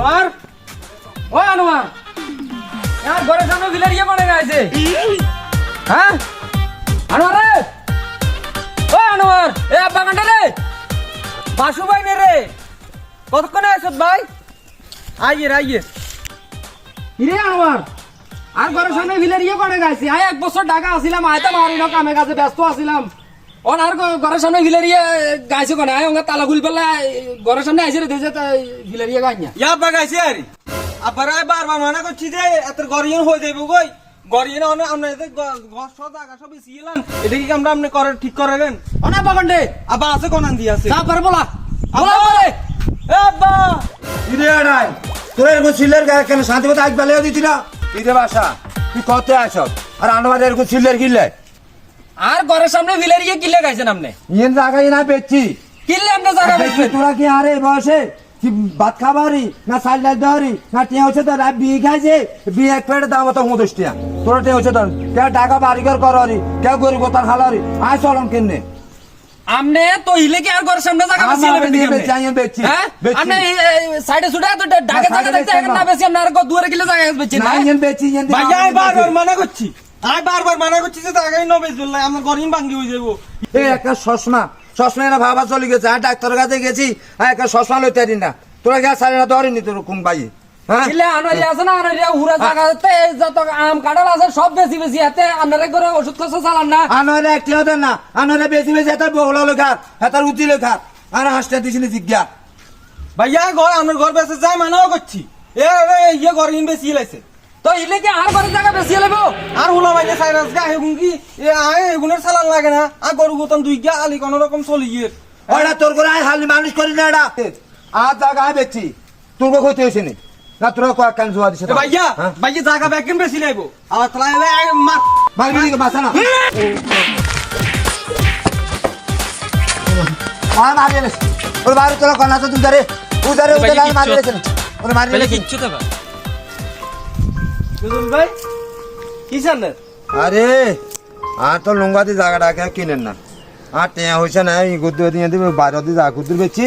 আনোয়ার? ও আনোয়ার। यार ঘরের সামনে বিলের ইয়ে পড়ে গেছে হ্যাঁ? আনোয়ার রে! ও আনোয়ার, এ কান্ডা রে! বাসু ভাই নে রে! কতক্ষণে আসত ভাই? আইয়ে আইয়ে। ইরে আনোয়ার, আর ঘরের সামনে বিলের ইয়ে পড়ে গেছে আয়, এক বছর ঢাকা আসিলাম, আয় তো মারি না কামে কাজে ব্যস্ত আসিলাম। অন আর ঘরের সামনে বিলের ইয়ে গাইছে কোনে। আয় ওঙ্গা তালা খুল পেলা ঘরের সামনে আইছে রে দিয়েছে বিলের ইয়ে গাইয়া ইয়া বাগাইছে আরে আবার আই বারবার মানা করছি যে এত গরিয়ন হয়ে যাইব কই গরিয়ন অনে আমরা এতে ঘর সব জায়গা সব সিয়েলাম এটা কি আমরা আপনি করে ঠিক করাবেন অন আব্বা আছে কোনান দিয়ে আছে। যা পারে বলা। বলা! পারে এ আব্বা। ইরে নাই তোর এরকম সিলের গায়ে কেন শান্তি মতো আগ দিতি না ইরে বাসা। তুই কত আস আর এরকম সিলের কিনলে আর ঘরের সামনে বিলের ইয়ে কিলে গাইছেন আপনি? ইয়েন জায়গায় না বেচছি। কিনলে আপনি জায়গা বেচছি তোরা কি আরে কি ভাত খাবারি না চাল ডাল দেওয়ারি না টিয়া হচ্ছে তোর বিয়ে খাইছে বিয়ে এক প্লেটের দাম তো মদস টিয়া। তোরা টিয়া হচ্ছে তোর কেউ টাকা বাড়িঘর করি কেউ গরিব তার হালারি আয় চলন কিনে। আপনি তো হিলে কি আর ঘরের সামনে জায়গা বেশি আমি নিয়ে বেচছি, আমি বেচছি, হ্যাঁ? বেচছি। সাইডে সুডে তো না, জায়গা দেখতে এখন না। বেশি আর দুয়ারে কিলো জায়গা বেচছেন না ভাই আই বারবার মানা করছি। আই বারবার মানা করছি যে জায়গায় নবেজ বললাই আমার গরিয়ন ভাঙ্গি হয়ে যাইব এই একটা সসমা সসমা এরা ভাবা চলে গেছে আর ডাক্তারের কাছে গেছি আর একটা সসমা লইতে পারি না। তোরা গেছ সারে না ধরেনি তোর কোন ভাই হ্যাঁ? আম ওষুধ খরচা চালান না। একটি না বেশি বেশি এত বহুলা আর হাসতে জিজ্ঞা। ভাইয়া ঘর আমার ঘর বেসে যায় মানাও করছি। এ এ, ইয়ে গরিয়ন বেশি লাইছে তো হিলে কি আর ঘরের জায়গা বেশি লেবো আর হুলা ভাইয়া সাইরাস গা হেগুন কি এ আয় এগুনের চালান লাগে না। আর গরু গোতন দুই গা আলি কোন রকম চলি গিয়ে। ওটা তোর করে আয় হালি মানুষ করি না এটা আর জায়গা আয় বেচছি তোর ক্ষতি হয়েছে নি? না তোরা কয়েক কান জোয়া দিছে ভাইয়া ভাইয়া জায়গা ব্যাকেন বেশি লাইব আর তালা মার। মারবি দিকে বাসা না আর মারি ওর বাইরে তোরা কনা তো তুই রে উদারে উদারে মারি ওর মারি কিচ্ছু দেবা ভাই কি আরে আর তো লুঙ্গাতে জায়গাটা কে কিনেন না। আর টেয়া হয়েছে না এই গুদ্দু দিয়ে দিবে বাইরে দিয়ে জায়গা গুদ্দুর বেচছি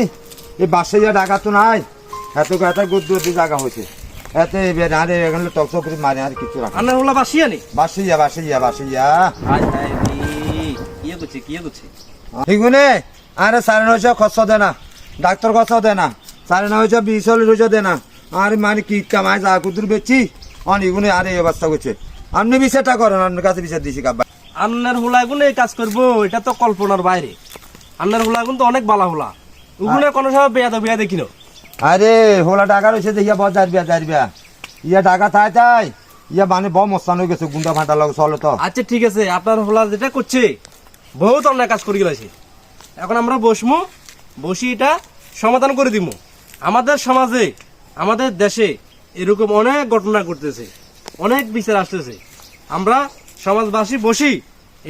এই বাসে যা টাকা তো নাই এত এত গুদ্দু দিয়ে জায়গা হয়েছে এতে আরে এখানে টক টক করে মারে আর কিছু রাখা আন্নার হুলা বাসি যা বাসে যা বাসে যা হাই হাই ইয়ে করছে কি করছে আরে সাড়ে নয়শো খরচ দে না ডাক্তার খরচ দে না সাড়ে নয়শো বিশ চল্লিশ দে না। আর মানে কি কামাই যা কুদুর বেচছি অনেকগুলো আর এই অবস্থা করছে। আপনি বিচারটা করেন আপনার কাছে বিচার দিছি কাব্বা। আন্নার হুলাগুন এই কাজ করব এটা তো কল্পনার বাইরে। আন্নার হুলাগুন তো অনেক বালা হুলা। ওগুলো কোনো সময় বেয়া তো বেয়া দেখিনো আরে হোলা টাকা রয়েছে যে ইয়া বজার বিয়া যার বিয়া। ইয়া টাকা থাই তাই ইয়া মানে বম মস্তান হয়ে গেছে গুন্ডা ফাটা লগে চলো তো। আচ্ছা ঠিক আছে আপনার হোলা যেটা করছে বহুত অন্যায় কাজ করে গেছে এখন আমরা বসমু বসি এটা সমাধান করে দিব আমাদের সমাজে আমাদের দেশে এরকম অনেক ঘটনা ঘটতেছে, অনেক বিচার আসতেছে। আমরা সমাজবাসী বসি,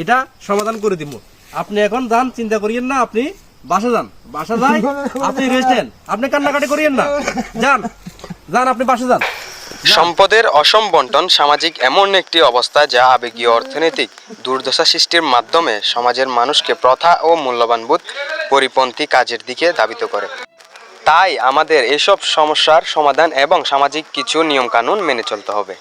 এটা সমাধান করে দিব। আপনি এখন যান, চিন্তা করিয়েন না, আপনি বাসা যান। বাসা যান আপনি রেস্ট নেন। আপনি কান্নাকাটি করিয়েন না। যান যান, আপনি বাসা যান। সম্পদের অসম বন্টন সামাজিক এমন একটি অবস্থা যা আবেগীয় অর্থনৈতিক দুর্দশা সৃষ্টির মাধ্যমে সমাজের মানুষকে প্রথা ও মূল্যবানবোধ পরিপন্থী কাজের দিকে ধাবিত করে। তাই আমাদের এসব সমস্যার সমাধান এবং সামাজিক কিছু নিয়মকানুন মেনে চলতে হবে।